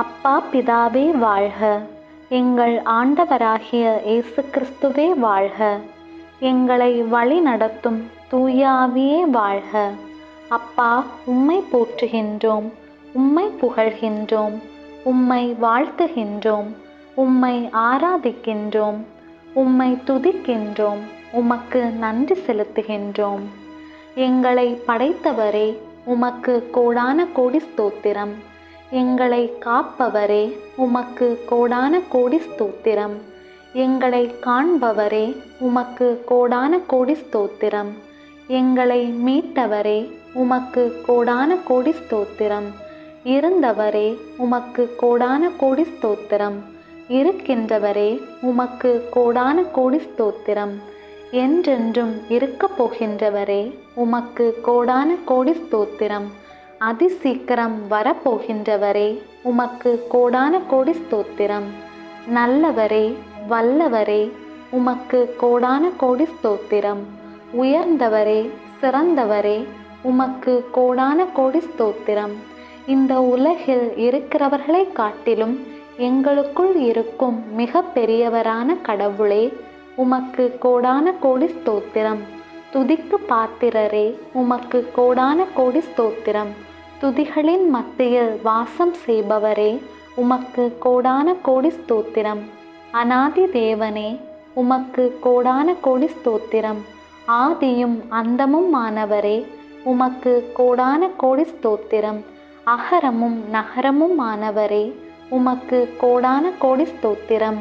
அப்பா பிதாவே வாழ்க. எங்கள் ஆண்டவராகிய இயேசு கிறிஸ்துவே வாழ்க. எங்களை வழி நடத்தும் தூயாவியே வாழ்க. அப்பா உம்மை போற்றுகின்றோம் உம்மை புகழ்கின்றோம் உம்மை வாழ்த்துகின்றோம் உம்மை ஆராதிக்கின்றோம் உம்மை துதிக்கின்றோம் உமக்கு நன்றி செலுத்துகின்றோம். எங்களை படைத்தவரே உமக்கு கோடான கோடி ஸ்தோத்திரம். எங்களை காப்பவரே உமக்கு கோடான கோடி ஸ்தோத்திரம். எங்களை காண்பவரே உமக்கு கோடான கோடி ஸ்தோத்திரம். எங்களை மீட்டவரே உமக்கு கோடான கோடி ஸ்தோத்திரம். இருந்தவரே உமக்கு கோடான கோடி ஸ்தோத்திரம். இருக்கின்றவரே உமக்கு கோடான கோடி ஸ்தோத்திரம். என்றென்றும் இருக்கப் போகின்றவரே உமக்கு கோடான கோடி ஸ்தோத்திரம். அதிசீக்கிரம் வரப்போகின்றவரே உமக்கு கோடான கோடி ஸ்தோத்திரம். நல்லவரே வல்லவரே உமக்கு கோடான கோடி ஸ்தோத்திரம். உயர்ந்தவரே சிறந்தவரே உமக்கு கோடான கோடி ஸ்தோத்திரம். இந்த உலகில் இருக்கிறவர்களை காட்டிலும் எங்களுக்குள் இருக்கும் மிக பெரியவரான கடவுளே உமக்கு கோடான கோடி ஸ்தோத்திரம். துதிக்கு பாத்திரரே உமக்கு கோடான கோடி ஸ்தோத்திரம். துதிகளின் மத்தியில் வாசம் செய்பவரே உமக்கு கோடான கோடி ஸ்தோத்திரம் அனாதி தேவனே உமக்கு கோடான கோடி ஸ்தோத்திரம் ஆதியும் அந்தமும் ஆனவரே உமக்கு கோடான கோடி ஸ்தோத்திரம் அகரமும் நகரமும் ஆனவரே உமக்கு கோடான கோடி ஸ்தோத்திரம்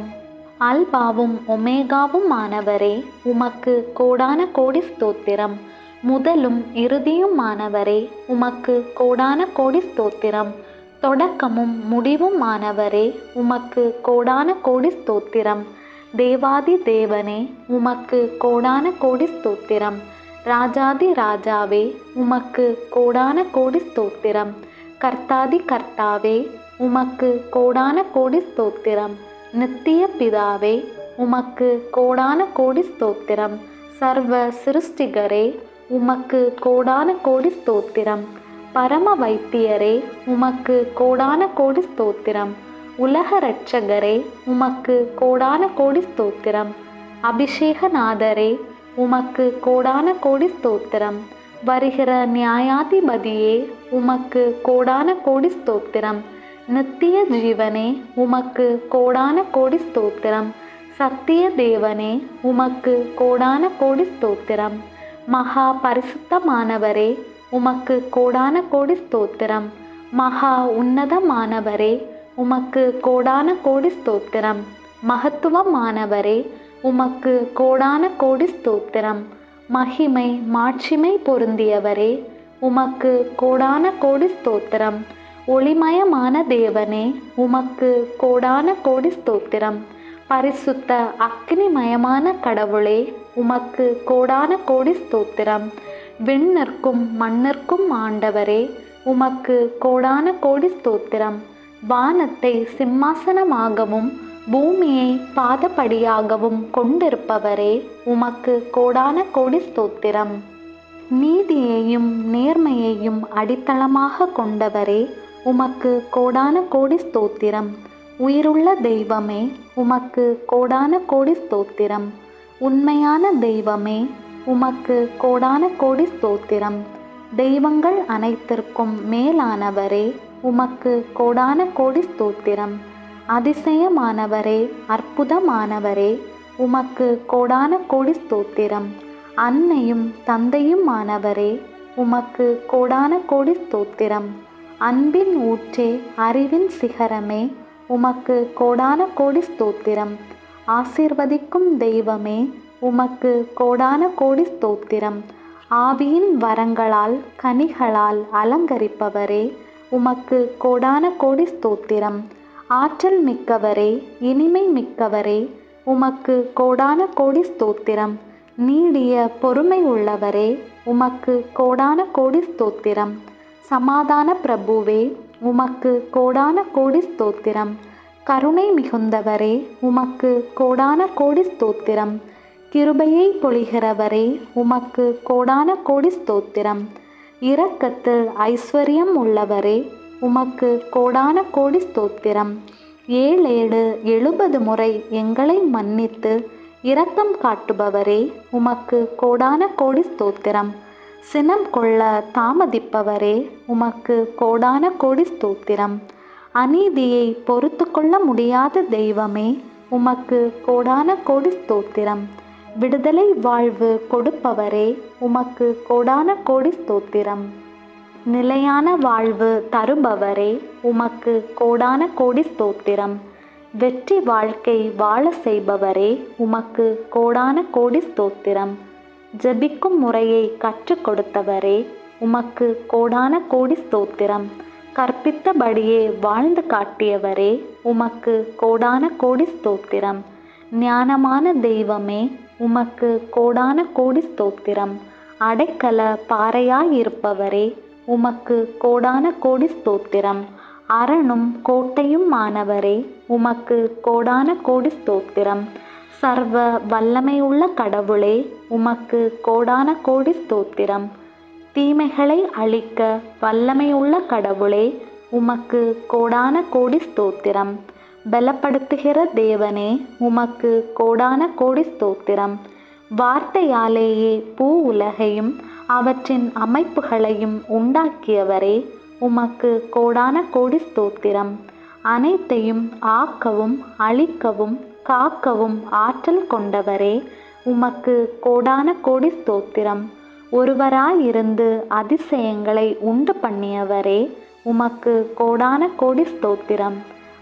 அல்பாவும் ஒமேகாவும் ஆனவரே உமக்கு கோடான கோடி ஸ்தோத்திரம் முதலும் இறுதியுமானவரே உமக்கு கோடான கோடி ஸ்தோத்திரம். தொடக்கமும் முடிவும் ஆனவரே உமக்கு கோடான கோடி ஸ்தோத்திரம். தேவாதி தேவனே உமக்கு கோடான கோடி ஸ்தோத்திரம். ராஜாதி ராஜாவே உமக்கு கோடான கோடி ஸ்தோத்திரம். கர்த்தாதி கர்த்தாவே உமக்கு கோடான கோடி ஸ்தோத்திரம். நித்திய பிதாவே உமக்கு கோடான கோடி ஸ்தோத்திரம். சர்வ சிருஷ்டிகரே உமக்கு கோடான கோடி ஸ்தோத்திரம். பரம வைத்தியரே உமக்கு கோடான கோடி ஸ்தோத்திரம். உலக ரட்சகரே உமக்கு கோடான கோடி ஸ்தோத்திரம். அபிஷேகநாதரே உமக்கு கோடான கோடி ஸ்தோத்திரம். வருகிற நியாயாதிபதியே உமக்கு கோடான கோடி ஸ்தோத்திரம். நித்திய ஜீவனே உமக்கு கோடான கோடி ஸ்தோத்திரம். சத்திய தேவனே உமக்கு கோடான கோடி ஸ்தோத்திரம். மகா பரிசுத்தமானவரே உமக்கு கோடான கோடி ஸ்தோத்திரம். மகா உன்னதமானவரே உமக்கு கோடான கோடி ஸ்தோத்திரம். மகத்துவமானவரே உமக்கு கோடான கோடி ஸ்தோத்திரம். மகிமை மாட்சிமை பொருந்தியவரே உமக்கு கோடான கோடி ஸ்தோத்திரம். ஒளிமயமான தேவனே உமக்கு கோடான கோடி ஸ்தோத்திரம். பரிசுத்த அக்னிமயமான கடவுளே உமக்கு கோடான கோடி ஸ்தோத்திரம். விண்ணிற்கும் மண்ணிற்கும் ஆண்டவரே உமக்கு கோடான கோடி ஸ்தோத்திரம். வானத்தை சிம்மாசனமாகவும் பூமியை பாதப்படியாகவும் கொண்டிருப்பவரே உமக்கு கோடான கோடி ஸ்தோத்திரம். நீதியையும் நேர்மையையும் அடித்தளமாக கொண்டவரே உமக்கு கோடான கோடி ஸ்தோத்திரம். உயிருள்ள தெய்வமே உமக்கு கோடான கோடி ஸ்தோத்திரம். உண்மையான தெய்வமே உமக்கு கோடான கோடி ஸ்தோத்திரம். தெய்வங்கள் அனைத்திற்கும் மேலானவரே உமக்கு கோடான கோடி ஸ்தோத்திரம். அதிசயமானவரே அற்புதமானவரே உமக்கு கோடான கோடி ஸ்தோத்திரம். அன்னையும் தந்தையும் ஆனவரே உமக்கு கோடான கோடி ஸ்தோத்திரம். அன்பின் ஊற்றே அறிவின் சிகரமே உமக்கு கோடான கோடி ஸ்தோத்திரம். ஆசீர்வதிக்கும் தெய்வமே உமக்கு கோடான கோடி ஸ்தோத்திரம். ஆவியின் வரங்களால் கனிகளால் அலங்கரிப்பவரே உமக்கு கோடான கோடி ஸ்தோத்திரம். ஆற்றல் மிக்கவரே இனிமை மிக்கவரே உமக்கு கோடான கோடி ஸ்தோத்திரம். நீடிய பொறுமை உள்ளவரே உமக்கு கோடான கோடி ஸ்தோத்திரம். சமாதான பிரபுவே உமக்கு கோடான கோடி ஸ்தோத்திரம். கருணை மிகுந்தவரே உமக்கு கோடான கோடி ஸ்தோத்திரம். கிருபையை பொழிகிறவரே உமக்கு கோடான கோடி ஸ்தோத்திரம். இரக்கத்தில் ஐஸ்வர்யம் உள்ளவரே உமக்கு கோடான கோடி ஸ்தோத்திரம். ஏழேழு எழுபது முறை எங்களை மன்னித்து இரக்கம் காட்டுபவரே உமக்கு கோடான கோடி ஸ்தோத்திரம். சினம் கொள்ள தாமதிப்பவரே உமக்கு கோடான கோடி ஸ்தோத்திரம். அநீதியை பொறுத்து கொள்ள முடியாத தெய்வமே உமக்கு கோடான கோடி ஸ்தோத்திரம். விடுதலை வாழ்வு கொடுப்பவரே உமக்கு கோடான கோடி ஸ்தோத்திரம். நிலையான வாழ்வு தருபவரே உமக்கு கோடான கோடி ஸ்தோத்திரம். வெற்றி வாழ்க்கை வாழ செய்பவரே உமக்கு கோடான கோடி ஸ்தோத்திரம். ஜெபிக்கும் முறையை கற்றுக் கொடுத்தவரே உமக்கு கோடான கோடி ஸ்தோத்திரம். கற்பித்தபடியே வாழ்ந்து காட்டியவரே உமக்கு கோடான கோடி ஸ்தோத்திரம். ஞானமான தெய்வமே உமக்கு கோடான கோடி ஸ்தோத்திரம். அடைக்கல பாறையாயிருப்பவரே உமக்கு கோடான கோடி ஸ்தோத்திரம். அரணும் கோட்டையும் மாணவரே உமக்கு கோடான கோடி ஸ்தோத்திரம். சர்வ வல்லமையுள்ள கடவுளே உமக்கு கோடான கோடி ஸ்தோத்திரம். தீமைகளை அழிக்க வல்லமையுள்ள கடவுளே உமக்கு கோடான கோடி ஸ்தோத்திரம். பலப்படுத்துகிற தேவனே உமக்கு கோடான கோடி ஸ்தோத்திரம். வார்த்தையாலேயே பூ உலகையும் அவற்றின் அமைப்புகளையும் உண்டாக்கியவரே உமக்கு கோடான கோடி ஸ்தோத்திரம். அனைத்தையும் ஆக்கவும் அழிக்கவும் காக்கவும் ஆற்றல் கொண்டவரே உமக்கு கோடான கோடி ஸ்தோத்திரம். ஒருவராயிருந்து அதிசயங்களை உண்டு பண்ணியவரே உமக்கு கோடான கோடி ஸ்தோத்திரம்.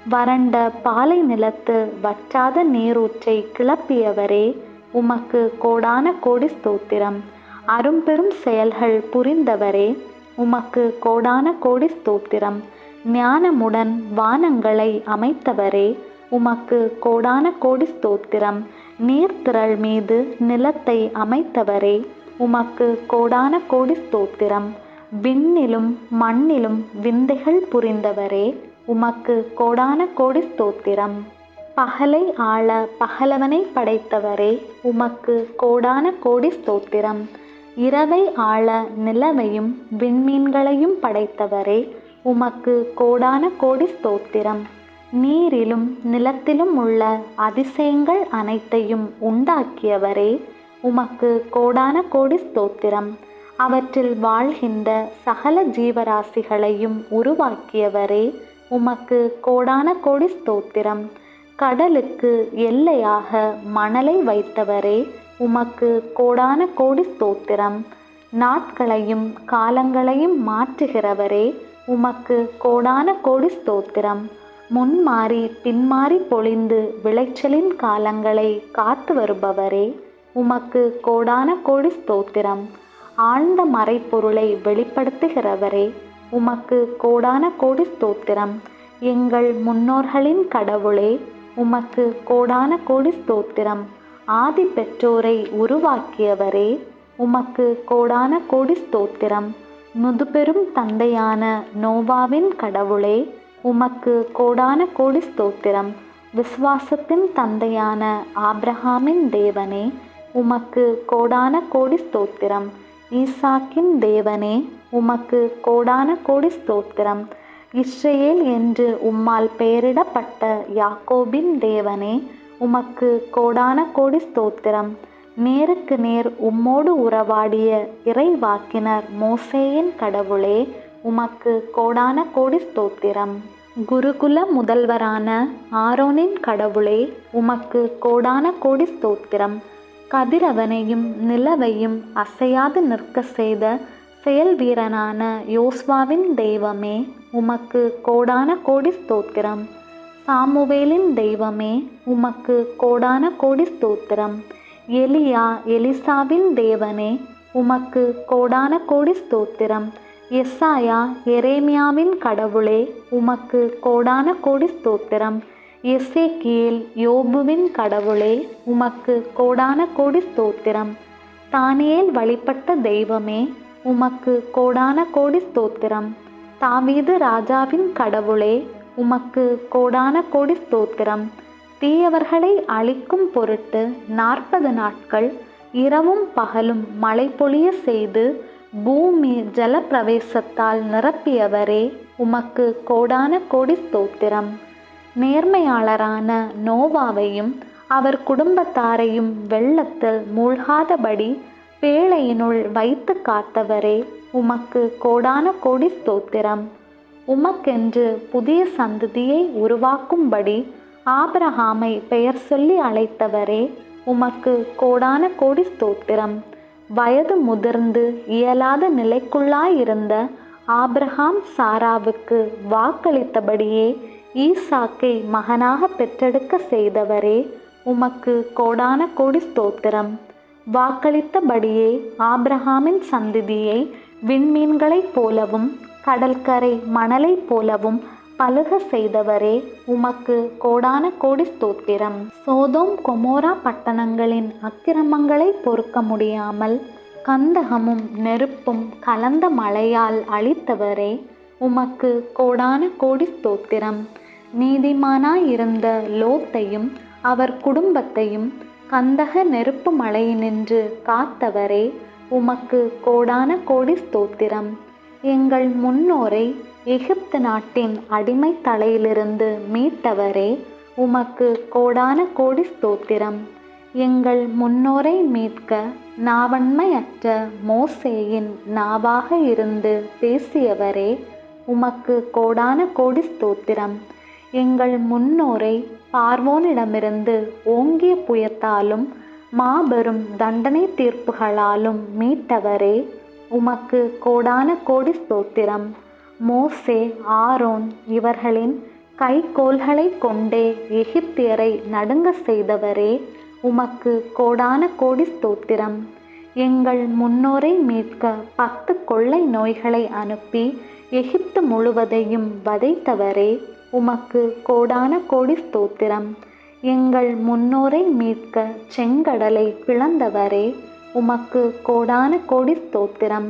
வறண்ட பாலை நிலத்து வற்றாத நீரூற்றை கிளப்பியவரே உமக்கு கோடான கோடி ஸ்தோத்திரம். அரும்பெரும் செயல்கள் புரிந்தவரே உமக்கு கோடான கோடி ஸ்தோத்திரம். ஞானமுடன் வானங்களை அமைத்தவரே உமக்கு கோடான கோடி ஸ்தோத்திரம். நீர்த்திரள் மீது நிலத்தை அமைத்தவரே உமக்கு கோடான கோடி ஸ்தோத்திரம். விண்ணிலும் மண்ணிலும் விந்தைகள் புரிந்தவரே உமக்கு கோடான கோடி ஸ்தோத்திரம். பகலை ஆள பகலவனை படைத்தவரே உமக்கு கோடான கோடி ஸ்தோத்திரம். இரவை ஆள நிலவையும் விண்மீன்களையும் படைத்தவரே உமக்கு கோடான கோடி ஸ்தோத்திரம். நீரிலும் நிலத்திலும் உள்ள அதிசயங்கள் அனைத்தையும் உண்டாக்கியவரே உமக்கு கோடான கோடி ஸ்தோத்திரம். அவற்றில் வாழ்கின்ற சகல ஜீவராசிகளையும் உருவாக்கியவரே உமக்கு கோடான கோடி ஸ்தோத்திரம். கடலுக்கு எல்லையாக மணலை வைத்தவரே உமக்கு கோடான கோடி ஸ்தோத்திரம். நாட்களையும் காலங்களையும் மாற்றுகிறவரே உமக்கு கோடான கோடி ஸ்தோத்திரம். முன்மாறி பின்மாறி பொழிந்து விளைச்சலின் காலங்களை காத்து வருபவரே உமக்கு கோடான கோடி ஸ்தோத்திரம். ஆழ்ந்த மறைப்பொருளை வெளிப்படுத்துகிறவரே உமக்கு கோடான கோடி ஸ்தோத்திரம். எங்கள் முன்னோர்களின் கடவுளே உமக்கு கோடான கோடி ஸ்தோத்திரம். ஆதி பெற்றோரை உருவாக்கியவரே உமக்கு கோடான கோடி ஸ்தோத்திரம். முதுபெரும் தந்தையான நோவாவின் கடவுளே உமக்கு கோடான கோடி ஸ்தோத்திரம். விஸ்வாசத்தின் தந்தையான ஆப்ரஹாமின் தேவனே உமக்கு கோடான கோடி ஸ்தோத்திரம். ஈசாக்கின் தேவனே உமக்கு கோடான கோடி ஸ்தோத்திரம். இஸ்ரேல் என்று உம்மால் பெயரிடப்பட்ட யாக்கோபின் தேவனே உமக்கு கோடான கோடி ஸ்தோத்திரம். நேருக்கு நேர் உம்மோடு உறவாடிய இறைவாக்கினர் மோசேயின் கடவுளே உமக்கு கோடான கோடி ஸ்தோத்திரம். குருகுல முதல்வரான ஆரோனின் கடவுளே உமக்கு கோடான கோடி ஸ்தோத்திரம். கதிரவனையும் நிலவையும் அசையாது நிற்க செய்த செயல் வீரனான யோஸ்வாவின் தெய்வமே உமக்கு கோடான கோடி ஸ்தோத்திரம். சாமுவேலின் தெய்வமே உமக்கு கோடான கோடி ஸ்தோத்திரம். எலியா எலிசாவின் தேவனே உமக்கு கோடான கோடி ஸ்தோத்திரம். எஸ்ஸாயா எரேமியாவின் கடவுளே உமக்கு கோடான கோடி ஸ்தோத்திரம். எசேக்கியேல் யோபுவின் கடவுளே உமக்கு கோடான கோடி ஸ்தோத்திரம். தானியேல் வழிபட்ட தெய்வமே உமக்கு கோடான கோடி ஸ்தோத்திரம். தாவீது ராஜாவின் கடவுளே உமக்கு கோடான கோடி ஸ்தோத்திரம். தீயவர்களை அழிக்கும் பொருட்டு நாற்பது நாட்கள் இரவும் பகலும் மழை பொழிய செய்து பூமி ஜலப்பிரவேசத்தால் நிரப்பியவரே உமக்கு கோடான கோடி ஸ்தோத்திரம். நேர்மையாளரான நோவாவையும் அவர் குடும்பத்தாரையும் வெள்ளத்தில் மூழ்காதபடி பேழையினுள் வைத்து காத்தவரே உமக்கு கோடான கோடி ஸ்தோத்திரம். உமக்கென்று புதிய சந்ததியை உருவாக்கும்படி ஆபரஹாமை பெயர் சொல்லி அழைத்தவரே உமக்கு கோடான கோடி ஸ்தோத்திரம். வயது முதிர்ந்து இயலாத நிலைக்குள்ளாயிருந்த ஆபிரகாம் சாராவுக்கு வாக்களித்தபடியே ஈசாக்கை மகனாக பெற்றெடுக்க செய்தவரே உமக்கு கோடான கோடி ஸ்தோத்திரம். வாக்களித்தபடியே ஆப்ரஹாமின் சந்திதியை விண்மீன்களைப் போலவும் கடற்கரை மணலைப் போலவும் பழுக செய்தவரே உமக்கு கோடான கோடி ஸ்தோத்திரம். சோதோம் கொமோரா பட்டணங்களின் அக்கிரமங்களை பொறுக்க முடியாமல் கந்தகமும் நெருப்பும் கலந்த மழையால் அழித்தவரே உமக்கு கோடான கோடி ஸ்தோத்திரம். நீதிமானாயிருந்த லோத்தையும் அவர் குடும்பத்தையும் கந்தக நெருப்பு மழையினின்று காத்தவரே உமக்கு கோடான கோடி ஸ்தோத்திரம். எங்கள் முன்னோரை எகிப்து நாட்டின் அடிமை தலையிலிருந்து மீட்டவரே உமக்கு கோடான கோடி ஸ்தோத்திரம். எங்கள் முன்னோரை மீட்க நாவன்மையற்ற மோசேயின் நாவாக இருந்து பேசியவரே உமக்கு கோடான கோடி ஸ்தோத்திரம். எங்கள் முன்னோரை பார்வோனிடமிருந்து ஓங்கிய புயத்தாலும் மாபெரும் தண்டனை தீர்ப்புகளாலும் மீட்டவரே உமக்கு கோடான கோடி ஸ்தோத்திரம். மோசே ஆரோன் இவர்களின் கைகோள்களை கொண்டே எகிப்தியரை நடுங்க செய்தவரே உமக்கு கோடான கோடி ஸ்தோத்திரம். எங்கள் முன்னோரை மீட்க பத்து கொள்ளை நோய்களை அனுப்பி எகிப்து முழுவதையும் வதைத்தவரே உமக்கு கோடான கோடி ஸ்தோத்திரம். எங்கள் முன்னோரை மீட்க செங்கடலை பிளந்தவரே உமக்கு கோடான கோடி ஸ்தோத்திரம்.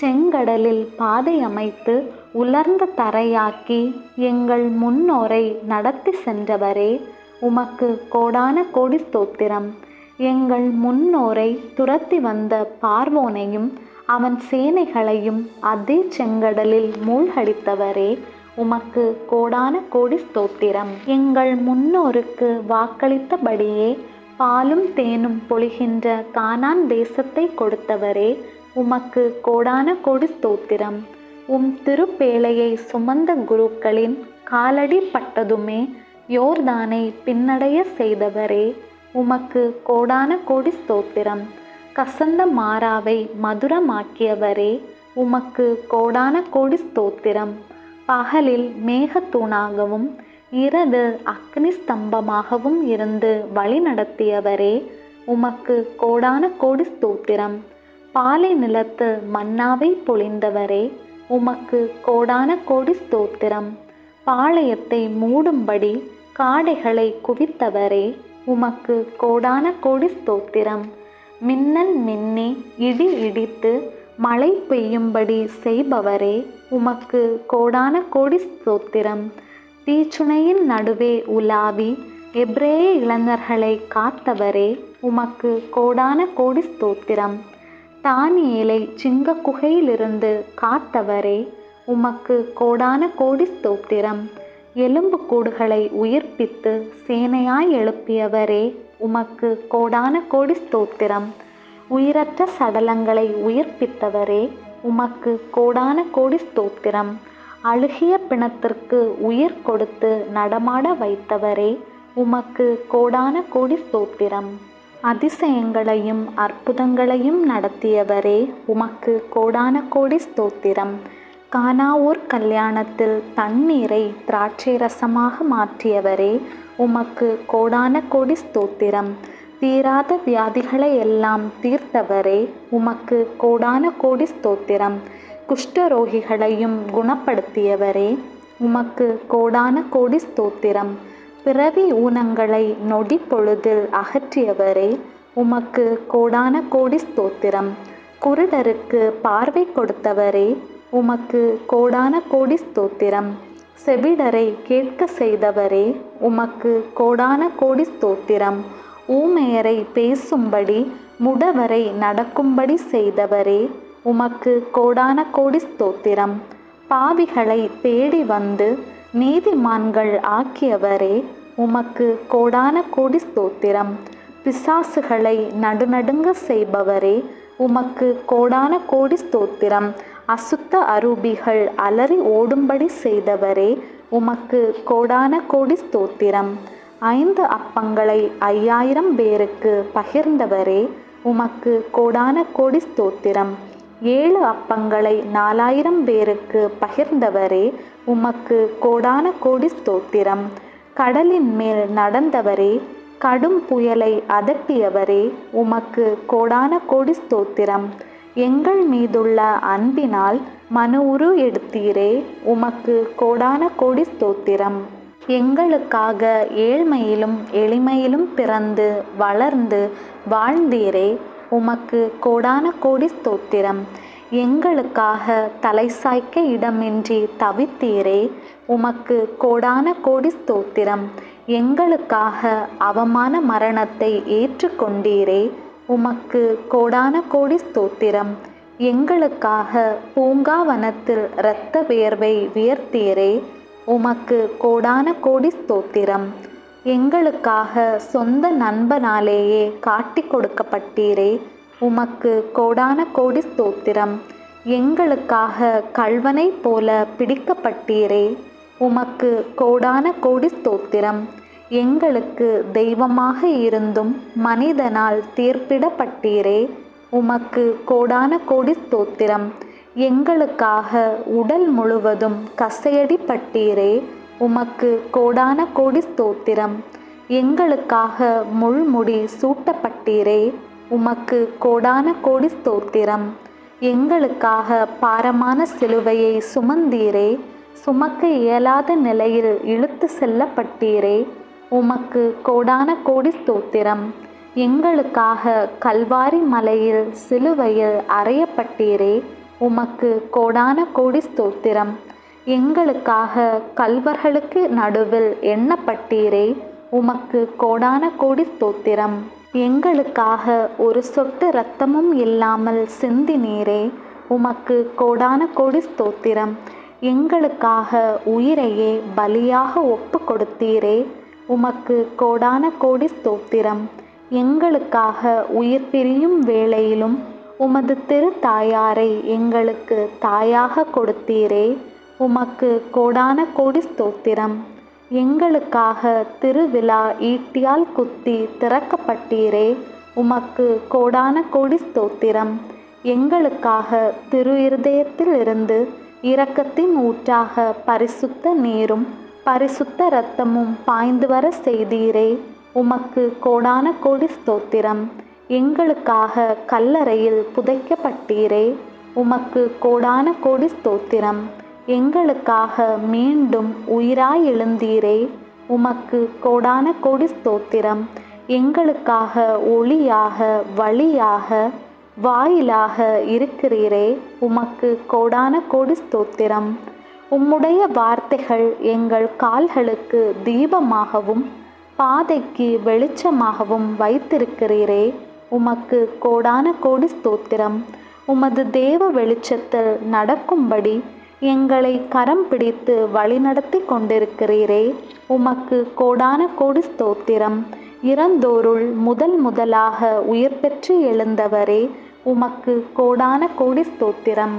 செங்கடலில் பாதை அமைத்து உலர்ந்த தரையாக்கி எங்கள் முன்னோரை நடத்தி சென்றவரே உமக்கு கோடான கோடி ஸ்தோத்திரம். எங்கள் முன்னோரை துரத்தி வந்த பார்வோனையும் அவன் சேனைகளையும் அதே செங்கடலில் மூழ்கடித்தவரே உமக்கு கோடான கோடி ஸ்தோத்திரம். எங்கள் முன்னோருக்கு வாக்களித்தபடியே பாலும் தேனும் பொழிகின்ற கானான் தேசத்தை கொடுத்தவரே உமக்கு கோடான கோடி ஸ்தோத்திரம். உம் திருப்பேழையை சுமந்த குருக்களின் காலடி பட்டதுமே யோர்தானை பின்னடைய செய்தவரே உமக்கு கோடான கோடி ஸ்தோத்திரம். கசந்த மாறாவை மதுரமாக்கியவரே உமக்கு கோடான கோடி ஸ்தோத்திரம். பகலில் மேகத்தூணாகவும் இரவு அக்னி ஸ்தம்பமாகவும் இருந்து வழி நடத்தியவரே உமக்கு கோடான கோடி ஸ்தோத்திரம். பாலை நிலத்து மன்னாவை பொழிந்தவரே உமக்கு கோடான கோடி ஸ்தோத்திரம். பாளையத்தை மூடும்படி காடைகளை குவித்தவரே உமக்கு கோடான கோடி ஸ்தோத்திரம். மின்னல் மின்னி இடி இடித்து மழை பெய்யும்படி செய்பவரே உமக்கு கோடான கோடி ஸ்தோத்திரம். தீச்சுனையின் நடுவே உலாவி எப்ரேய இளைஞர்களை காத்தவரே உமக்கு கோடான கோடி ஸ்தோத்திரம். தானியேலை சிங்க குகையிலிருந்து காத்தவரே உமக்கு கோடான கோடி ஸ்தோத்திரம். எலும்பு கூடுகளை உயிர்ப்பித்து சேனையாய் எழுப்பியவரே உமக்கு கோடான கோடி ஸ்தோத்திரம். உயிரற்ற சடலங்களை உயிர்ப்பித்தவரே உமக்கு கோடான கோடி ஸ்தோத்திரம். அழுகிய பிணத்திற்கு உயிர் கொடுத்து நடமாட வைத்தவரே உமக்கு கோடான கோடி ஸ்தோத்திரம். அதிசயங்களையும் அற்புதங்களையும் நடத்தியவரே உமக்கு கோடான கோடி ஸ்தோத்திரம். கானாவூர் கல்யாணத்தில் தண்ணீரை திராட்சை ரசமாக மாற்றியவரே உமக்கு கோடான கோடி ஸ்தோத்திரம். தீராத வியாதிகளை எல்லாம் தீர்த்தவரே உமக்கு கோடான கோடி ஸ்தோத்திரம். குஷ்டரோகிகளையும் குணப்படுத்தியவரே. உமக்கு கோடான கோடி ஸ்தோத்திரம். பிறவி ஊனங்களை நொடி பொழுதில் அகற்றியவரே. உமக்கு கோடான கோடி ஸ்தோத்திரம். குருடருக்கு பார்வை கொடுத்தவரே. உமக்கு கோடான கோடி ஸ்தோத்திரம். செவிடரை கேட்க செய்தவரே. உமக்கு கோடான கோடி ஸ்தோத்திரம். ஊமையரை பேசும்படி முடவரை நடக்கும்படி செய்தவரே. உமக்கு கோடான கோடி ஸ்தோத்திரம். பாவிகளை தேடி வந்து நீதிமான்கள் ஆக்கியவரே உமக்கு கோடான கோடி ஸ்தோத்திரம். பிசாசுகளை நடுநடுங்க செய்பவரே உமக்கு கோடான கோடி ஸ்தோத்திரம். அசுத்த அரூபிகள் அலறி ஓடும்படி செய்தவரே உமக்கு கோடான கோடி ஸ்தோத்திரம். ஐந்து அப்பங்களை ஐயாயிரம் பேருக்கு பகிர்ந்தவரே உமக்கு கோடான கோடி ஸ்தோத்திரம். ஏழு அப்பங்களை நாலாயிரம் பேருக்கு பகிர்ந்தவரே உமக்கு கோடான கோடி ஸ்தோத்திரம். கடலின் மேல் நடந்தவரே கடும் புயலை அதட்டியவரே உமக்கு கோடான கோடி ஸ்தோத்திரம். எங்கள் மீதுள்ள அன்பினால் மனு உரு எடுத்தீரே உமக்கு கோடான கோடி ஸ்தோத்திரம். எங்களுக்காக ஏழ்மையிலும் எளிமையிலும் பிறந்து வளர்ந்து வாழ்ந்தீரே உமக்கு கோடான கோடி ஸ்தோத்திரம். எங்களுக்காக தலை சாய்க்க இடமின்றி தவித்தீரே உமக்கு கோடான கோடி ஸ்தோத்திரம். எங்களுக்காக அவமான மரணத்தை ஏற்றுக்கொண்டீரே உமக்கு கோடான கோடி ஸ்தோத்திரம். எங்களுக்காக பூங்காவனத்தில் இரத்த வேர்வை வியர்த்தீரே உமக்கு கோடான கோடி ஸ்தோத்திரம். எங்களுக்காக சொந்த நண்பனாலேயே காட்டி கொடுக்கப்பட்டீரே. உமக்கு கோடான கோடி ஸ்தோத்திரம். எங்களுக்காக கல்வனை போல பிடிக்கப்பட்டீரே. உமக்கு கோடான கோடி ஸ்தோத்திரம். எங்களுக்கு தெய்வமாக இருந்தும் மனிதனால் தீர்ப்பிடப்பட்டீரே. உமக்கு கோடான கோடி ஸ்தோத்திரம். எங்களுக்காக உடல் முழுவதும் கசையடிப்பட்டீரே. உமக்கு கோடான கோடி ஸ்தோத்திரம். எங்களுக்காக முள்முடி சூட்டப்பட்டீரே உமக்கு கோடான கோடி ஸ்தோத்திரம். எங்களுக்காக பாரமான சிலுவையை சுமந்தீரே சுமக்க இயலாத நிலையில் இழுத்து செல்லப்பட்டீரே உமக்கு கோடான கோடி ஸ்தோத்திரம். எங்களுக்காக கல்வாரி மலையில் சிலுவையில் அறையப்பட்டீரே உமக்கு கோடான கோடி ஸ்தோத்திரம். எங்களுக்காக கல்வர்களுக்கு நடுவில் எண்ணப்பட்டீரே உமக்கு கோடான கோடி ஸ்தோத்திரம். எங்களுக்காக ஒரு சொட்டு இரத்தமும் இல்லாமல் சிந்தினீரே உமக்கு கோடான கோடி ஸ்தோத்திரம். எங்களுக்காக உயிரையே பலியாக ஒப்பு கொடுத்தீரே உமக்கு கோடான கோடி ஸ்தோத்திரம். எங்களுக்காக உயிர் பிரியும் வேளையிலும் உமது திரு தாயாரை எங்களுக்கு தாயாக கொடுத்தீரே. உமக்கு கோடான கோடி ஸ்தோத்திரம். எங்களுக்காக திருவிழா ஈட்டியால் குத்தி திறக்கப்பட்டீரே. உமக்கு கோடான கோடி ஸ்தோத்திரம். எங்களுக்காக திரு இருதயத்திலிருந்து இரக்கத்தின் ஊற்றாக பரிசுத்த நீரும் பரிசுத்த இரத்தமும் பாய்ந்து வர செய்தீரே. உமக்கு கோடான கோடி ஸ்தோத்திரம். எங்களுக்காக கல்லறையில் புதைக்கப்பட்டீரே. உமக்கு கோடான கோடி ஸ்தோத்திரம். எங்களுக்காக மீண்டும் உயிராய் எழுந்தீரே உமக்கு கோடான கொடி ஸ்தோத்திரம். எங்களுக்காக ஒளியாக வழியாக வாயிலாக இருக்கிறீரே. உமக்கு கோடான கொடி ஸ்தோத்திரம். உம்முடைய வார்த்தைகள் எங்கள் கால்களுக்கு தீபமாகவும் பாதைக்கு வெளிச்சமாகவும் வைத்திருக்கிறீரே. உமக்கு கோடான கோடி ஸ்தோத்திரம். உமது தேவ வெளிச்சத்தில் நடக்கும்படி எங்களை கரம் பிடித்து வழிநடத்தி கொண்டிருக்கிறீரே. உமக்கு கோடான கோடி ஸ்தோத்திரம். இறந்தோருள் முதல் முதலாக உயிர் பெற்று எழுந்தவரே உமக்கு கோடான கோடி ஸ்தோத்திரம்.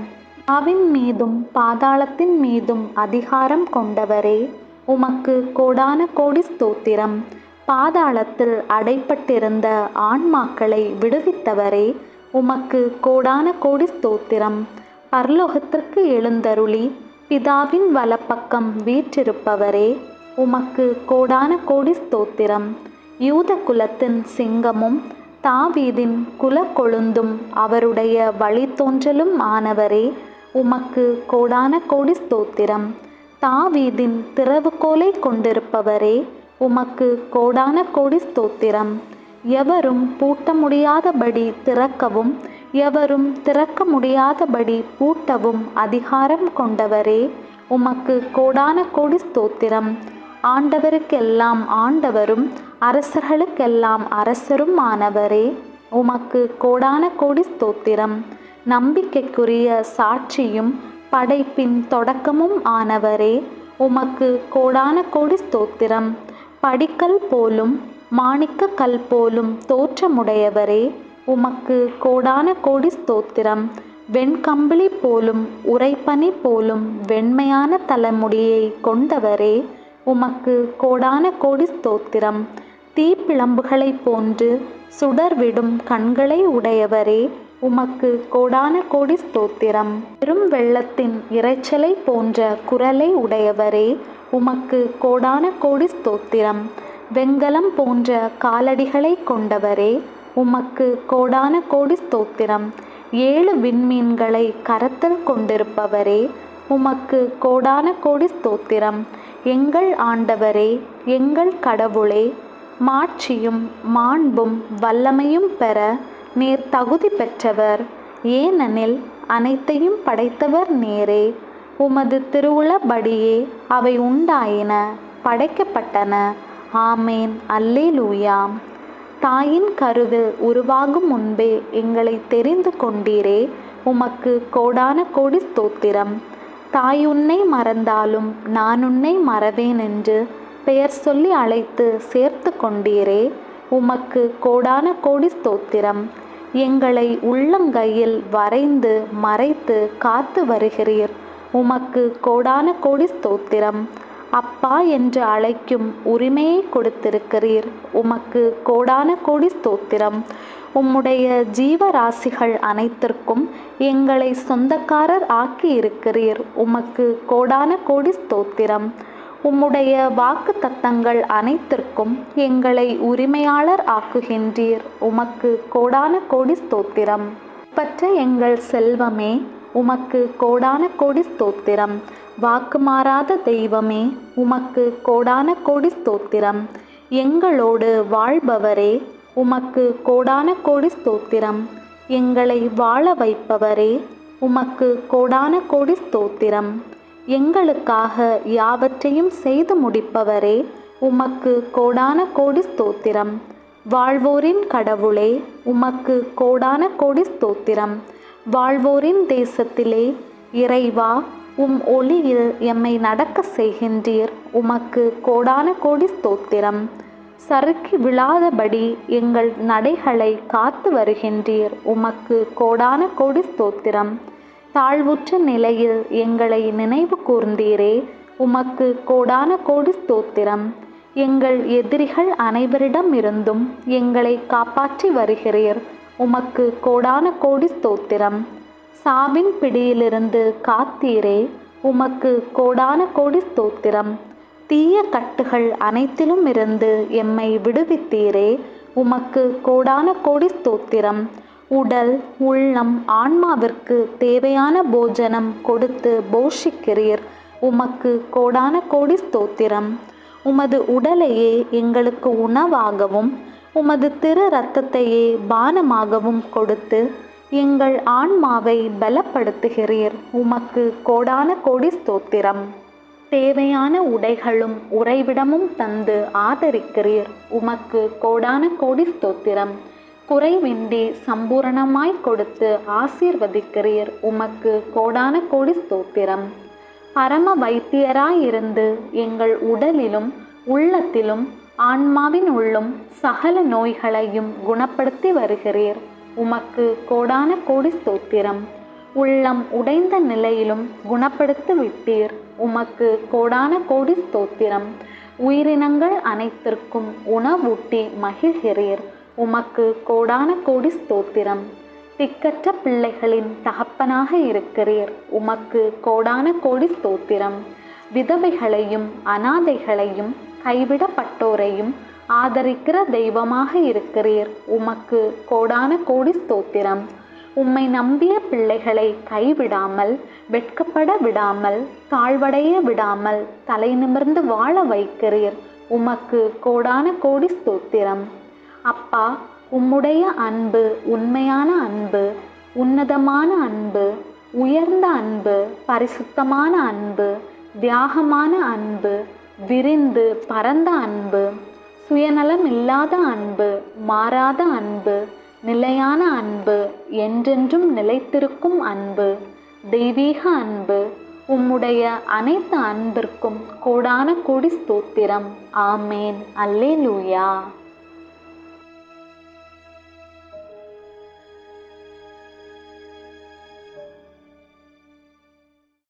ஆவின் மீதும் பாதாளத்தின் மீதும் அதிகாரம் கொண்டவரே உமக்கு கோடான கோடி ஸ்தோத்திரம். பாதாளத்தில் அடைப்பட்டிருந்த ஆன்மாக்களை விடுவித்தவரே உமக்கு கோடான கோடி ஸ்தோத்திரம். பர்லோகத்திற்கு எழுந்தருளி பிதாவின் வலப்பக்கம் வீற்றிருப்பவரே உமக்கு கோடான கோடி ஸ்தோத்திரம். யூத குலத்தின் சிங்கமும் தாவீதின் குலக்கொழுந்தும் அவருடைய வழித்தோன்றலும் ஆனவரே உமக்கு கோடான கோடி ஸ்தோத்திரம். தாவீதின் திறவுகோலை கொண்டிருப்பவரே உமக்கு கோடான கோடி ஸ்தோத்திரம். எவரும் பூட்ட முடியாதபடி திறக்கவும் எவரும் திறக்க முடியாதபடி பூட்டவும் அதிகாரம் கொண்டவரே உமக்கு கோடான கோடி ஸ்தோத்திரம். ஆண்டவருக்கெல்லாம் ஆண்டவரும் அரசர்களுக்கெல்லாம் அரசரும் ஆனவரே உமக்கு கோடான கோடி ஸ்தோத்திரம். நம்பிக்கைக்குரிய சாட்சியும் படைப்பின் தொடக்கமும் ஆனவரே உமக்கு கோடான கோடி ஸ்தோத்திரம். படிக்கல் போலும் மாணிக்க கல் போலும் தோற்றமுடையவரே உமக்கு கோடான கோடி ஸ்தோத்திரம். வெண்கம்பிளி போலும் உரைப்பனி போலும் வெண்மையான தலைமுடியை கொண்டவரே உமக்கு கோடான கோடி ஸ்தோத்திரம். தீப்பிழம்புகளைப் போன்று சுடர்விடும் கண்களை உடையவரே உமக்கு கோடான கோடி ஸ்தோத்திரம். பெரும் வெள்ளத்தின் இறைச்சலை போன்ற குரலை உடையவரே உமக்கு கோடான கோடி ஸ்தோத்திரம். வெங்கலம் போன்ற காலடிகளை கொண்டவரே உமக்கு கோடான கோடி ஸ்தோத்திரம். ஏழு விண்மீன்களை கரத்தில் கொண்டிருப்பவரே உமக்கு கோடான கோடி ஸ்தோத்திரம். எங்கள் ஆண்டவரே எங்கள் கடவுளே மாட்சியும் மாண்பும் வல்லமையும் பெற நீர் தகுதி பெற்றவர். ஏனெனில் அனைத்தையும் படைத்தவர் நேரே. உமது திருவுளபடியே அவை உண்டாயின படைக்கப்பட்டன. ஆமேன். அல்லேலூயாம் தாயின் கருவில் உருவாகும் முன்பே எங்களை தெரிந்து கொண்டீரே. உமக்கு கோடான கோடி ஸ்தோத்திரம். தாய் உன்னை மறந்தாலும் நான் உன்னை மறவேன் என்று பெயர் சொல்லி அழைத்து சேர்த்து கொண்டீரே. உமக்கு கோடான கோடி ஸ்தோத்திரம். எங்களை உள்ளங்கையில் வரைந்து மறைத்து காத்து வருகிறீர். உமக்கு கோடான கோடி ஸ்தோத்திரம். அப்பா என்று அழைக்கும் உரிமையை கொடுத்திருக்கிறீர். உமக்கு கோடான கோடி ஸ்தோத்திரம். உம்முடைய ஜீவராசிகள் அனைத்திற்கும் எங்களை சொந்தக்காரர் ஆக்கி இருக்கிறீர் உமக்கு கோடான கோடி ஸ்தோத்திரம். உம்முடைய வாக்கு தத்தங்கள் அனைத்திற்கும் எங்களை உரிமையாளர் ஆக்குகின்றீர். உமக்கு கோடான கோடி ஸ்தோத்திரம். பற்ற எங்கள் செல்வமே உமக்கு கோடான கோடி ஸ்தோத்திரம். வாக்குமாறாத தெய்வமே உமக்கு கோடான கோடி ஸ்தோத்திரம். எங்களோடு வாழ்பவரே உமக்கு கோடான கோடி ஸ்தோத்திரம். எங்களை வாழ வைப்பவரே உமக்கு கோடான கோடி ஸ்தோத்திரம். எங்களுக்காக யாவற்றையும் செய்து முடிப்பவரே உமக்கு கோடான கோடி ஸ்தோத்திரம். வாழ்வோரின் கடவுளே உமக்கு கோடான கோடி ஸ்தோத்திரம். வாழ்வோரின் தேசத்திலே இறைவா உம் ஒளியில் எம்மை நடக்க செய்கின்றீர். உமக்கு கோடான கோடி ஸ்தோத்திரம். சறுக்கி விழாதபடி எங்கள் நடைகளை காத்து வருகின்றீர். உமக்கு கோடான கோடி ஸ்தோத்திரம். தாழ்வுற்ற நிலையில் எங்களை நினைவு கூர்ந்தீரே. உமக்கு கோடான கோடி ஸ்தோத்திரம். எங்கள் எதிரிகள் அனைவரிடம் இருந்தும் எங்களை காப்பாற்றி வருகிறீர். உமக்கு கோடான கோடி ஸ்தோத்திரம். சாவின் பிடியிலிருந்து காத்தீரே உமக்கு கோடான கோடி ஸ்தோத்திரம். தீய கட்டுகள் அனைத்திலும் இருந்து எம்மை விடுவித்தீரே உமக்கு கோடான கோடி ஸ்தோத்திரம். உடல் உள்ளம் ஆன்மாவிற்கு தேவையான போஜனம் கொடுத்து போஷிக்கிறீர் உமக்கு கோடான கோடி ஸ்தோத்திரம். உமது உடலையே எங்களுக்கு உணவாகவும் உமது திரு இரத்தத்தையே பானமாகவும் கொடுத்து எங்கள் ஆன்மாவை பலப்படுத்துகிறீர். உமக்கு கோடான கோடி ஸ்தோத்திரம். தேவையான உடைகளும் உறைவிடமும் தந்து ஆதரிக்கிறீர். உமக்கு கோடான கோடி ஸ்தோத்திரம். குறைவின்றி சம்பூரணமாய் கொடுத்து ஆசீர்வதிக்கிறீர். உமக்கு கோடான கோடி ஸ்தோத்திரம். பரம வைத்தியராயிருந்து எங்கள் உடலிலும் உள்ளத்திலும் ஆன்மாவின் உள்ளும் சகல நோய்களையும் குணப்படுத்தி வருகிறீர். உமக்கு கோடான கோடி ஸ்தோத்திரம். உள்ளம் உடைந்த நிலையிலும் குணப்படுத்தி விட்டீர் உமக்கு கோடான கோடி ஸ்தோத்திரம். உயிரினங்கள் அனைத்திற்கும் உணவூட்டி மகிழ்கிறீர். உமக்கு கோடான கோடி ஸ்தோத்திரம். திக்கற்ற பிள்ளைகளின் தகப்பனாக இருக்கிறீர். உமக்கு கோடான கோடி ஸ்தோத்திரம். விதவைகளையும் அனாதைகளையும் கைவிடப்பட்டோரையும் ஆதரிக்கிற தெய்வமாக இருக்கிறீர். உமக்கு கோடான கோடி ஸ்தோத்திரம். உம்மை நம்பிய பிள்ளைகளை கைவிடாமல் வெட்கப்பட விடாமல் தாழ்வடைய விடாமல் தலை நிமிர்ந்து வாழ வைக்கிறீர். உமக்கு கோடான கோடி ஸ்தோத்திரம். அப்பா உம்முடைய அன்பு உண்மையான அன்பு உன்னதமான அன்பு உயர்ந்த அன்பு பரிசுத்தமான அன்பு தியாகமான அன்பு விரிந்து பரந்த அன்பு சுயநலம் இல்லாத அன்பு மாறாத அன்பு நிலையான அன்பு என்றென்றும் நிலைத்திருக்கும் அன்பு தெய்வீக அன்பு உம்முடைய அனைத்து அன்பிற்கும் கோடான கோடி ஸ்தோத்திரம். ஆமேன். அல்லேலூயா.